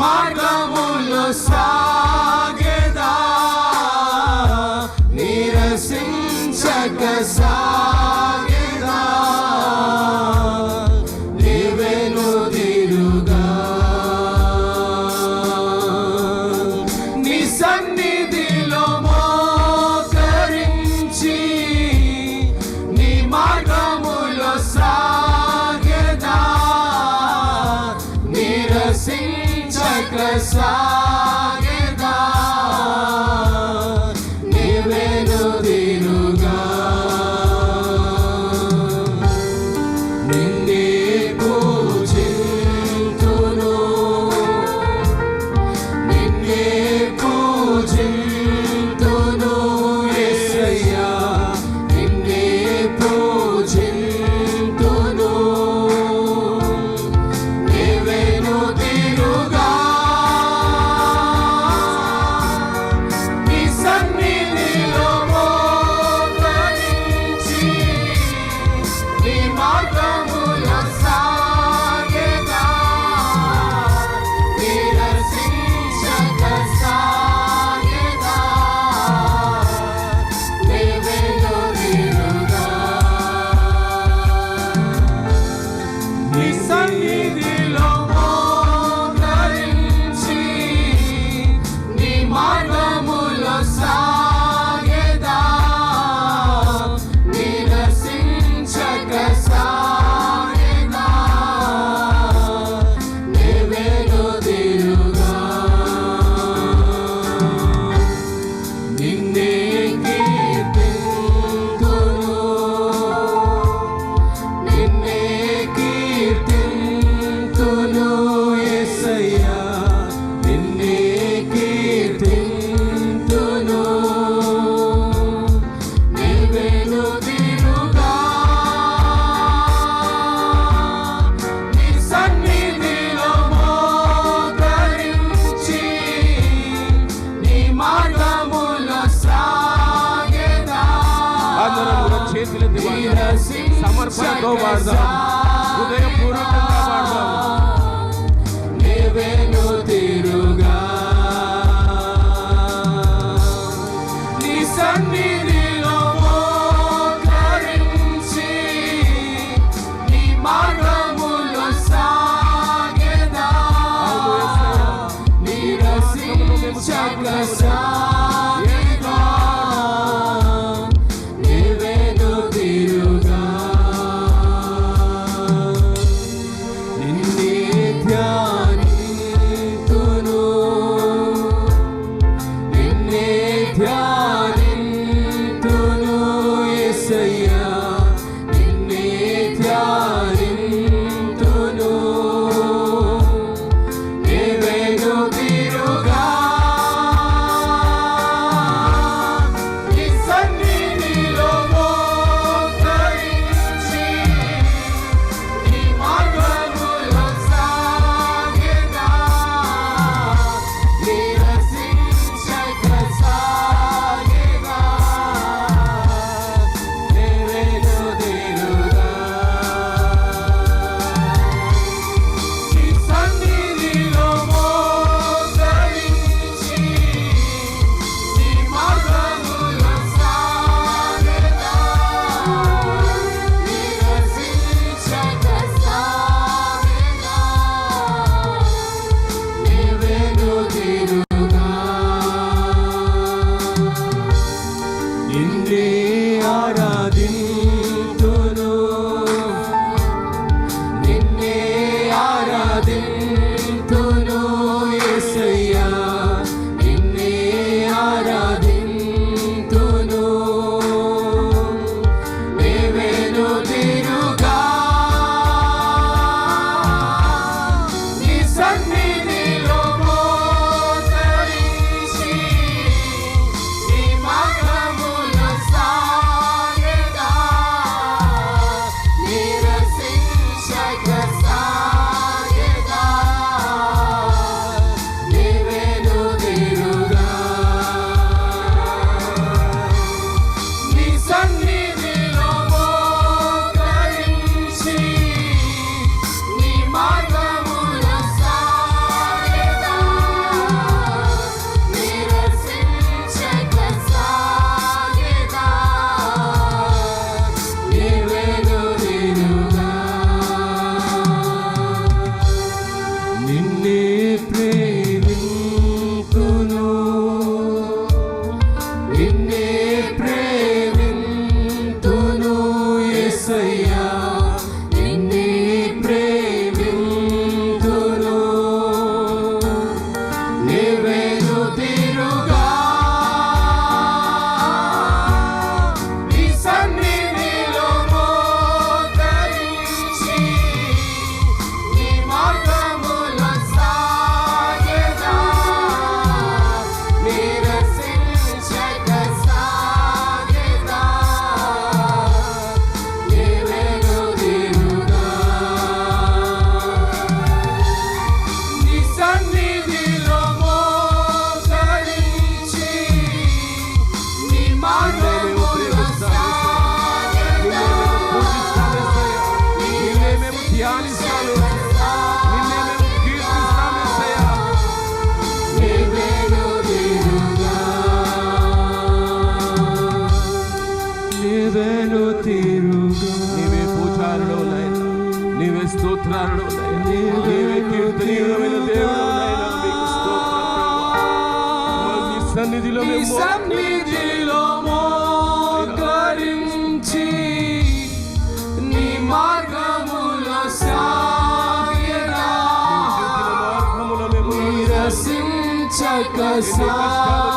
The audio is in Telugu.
మార్గములో స్వా చేతులెత్తి. సమర్పణతో పాడదాం హృదయపూర్వకంగా పాడదాం సన్నిధిలో సన్నిధిలో మోకరించి నీ మార్గములో మేము నిరసించక సాగెదా